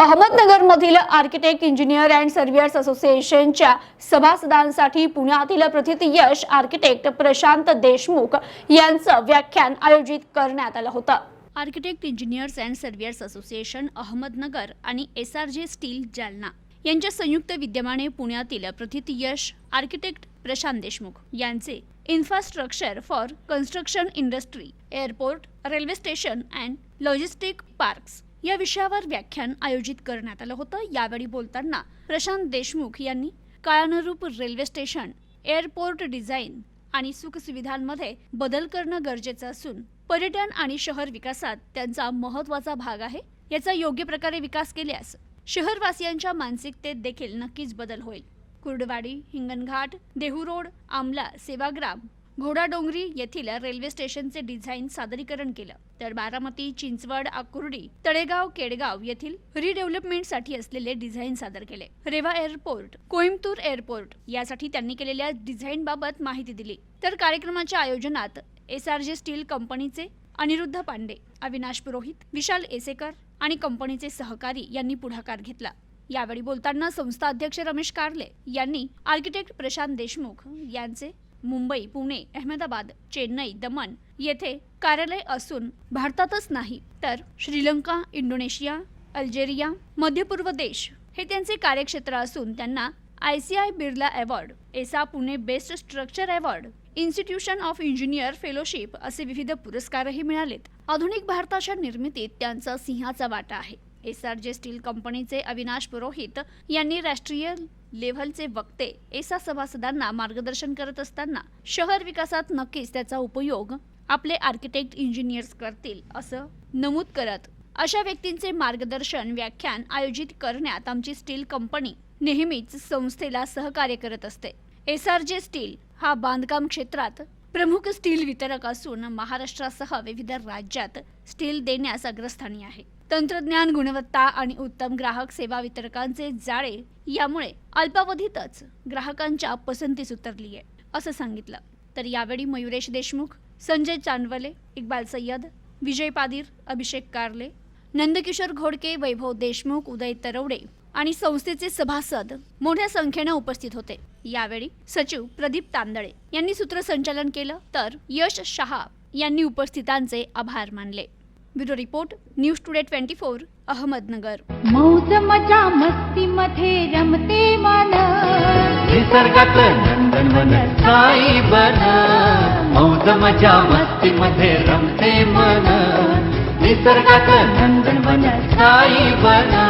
अहमदनगरमधील architect engineer and surveyors असोसिएशनच्या सभासदांसाठी पुण्यातील प्रथित यश आर्किटेक्ट प्रशांत देशमुख यांचं व्याख्यान आयोजित करण्यात आलं होतं. Architect engineers and surveyors association Ahmednagar आणि S R J steel Jalna यांच्या संयुक्त विद्यमाने पुण्यातील प्रथित यश आर्किटेक्ट प्रशांत देशमुख यांचे infrastructure for construction industry airport railway station and logistic parks या विषयावर व्याख्यान आयोजित करण्यात आलं होतं. यावेळी बोलताना प्रशांत देशमुख यांनी काळानुरूप रेल्वे स्टेशन एअरपोर्ट डिझाईन आणि सुखसुविधांमध्ये बदल करणं गरजेचं असून पर्यटन आणि शहर विकासात त्यांचा महत्त्वाचा भाग आहे. याचा योग्य प्रकारे विकास केल्यास शहरवासियांच्या मानसिकतेत देखील नक्कीच बदल होईल. कुर्डवाडी हिंगणघाट देहू रोड आमला सेवाग्राम घोडाडोंगरी येथील रेल्वे स्टेशनचे डिझाईन सादरीकरण केलं. तर बारामती चिंचवड आकुर्डी तळेगाव केडगाव येथील रिडेव्हलपमेंटसाठी असलेले डिझाईन सादर केले. रेवा एअरपोर्ट कोइंबतूर एअरपोर्ट यासाठी त्यांनी केलेल्या डिझाईन बाबत माहिती दिली. तर कार्यक्रमाच्या आयोजनात एस आर जे स्टील कंपनीचे अनिरुद्ध पांडे अविनाश पुरोहित विशाल एसेकर आणि कंपनीचे सहकारी यांनी पुढाकार घेतला. यावेळी बोलताना संस्था अध्यक्ष रमेश कार्ले यांनी आर्किटेक्ट प्रशांत देशमुख यांचे मुंबई पुणे अहमदाबाद चेन्नई दमण येथे कार्यालय असून भारतातच नाही. तर श्रीलंका इंडोनेशिया अल्जेरिया मध्य पूर्व देश हे त्यांचे कार्यक्षेत्र असून त्यांना I C I Birla award एसा Pune best structure award institution of engineer fellowship असे विविध पुरस्कारही मिळालेत. आधुनिक भारताच्या निर्मितीत त्यांचा सिंहाचा वाटा आहे. एस आर जे स्टील कंपनीचे अविनाश पुरोहित यांनी राष्ट्रीय लेव्हलचे वक्ते एसा सभासदांना मार्गदर्शन करत असताना शहर विकासात नक्कीच त्याचा उपयोग आपले आर्किटेक्ट इंजिनियर्स करतील असं नमूद करत अशा व्यक्तींचे मार्गदर्शन व्याख्यान आयोजित करण्यात आमची स्टील कंपनी नेहमीच संस्थेला सहकार्य करत असते. एस आर जे स्टील हा बांधकाम क्षेत्रात प्रमुख स्टील वितरक असून महाराष्ट्रासह विविध राज्यात स्टील देण्यास अग्रस्थानी आहे. तंत्रज्ञान गुणवत्ता आणि उत्तम ग्राहक सेवा वितरकांचे जाळे यामुळे अल्पावधीतच ग्राहकांच्या पसंतीस उतरली आहे असं सांगितलं. तर यावेळी मयुरेश देशमुख संजय चांदवले इक्बाल सय्यद विजय पादीर अभिषेक कारले नंदकिशोर घोडके वैभव देशमुख उदय तरवडे आणि संस्थेचे सभासद मोठ्या संख्येनं उपस्थित होते. यावेळी सचिव प्रदीप तांदळे यांनी सूत्रसंचालन केलं तर यश शहा यांनी उपस्थितांचे आभार मानले. Bureau report news today twenty four Ahmednagar. मौज मजा मस्ती मध्ये रमते मन. निसर्गात नंदनवन साई बन. मौज मजा मस्ती मध्ये रमते मन. निसर्गात नंदनवन साई बन.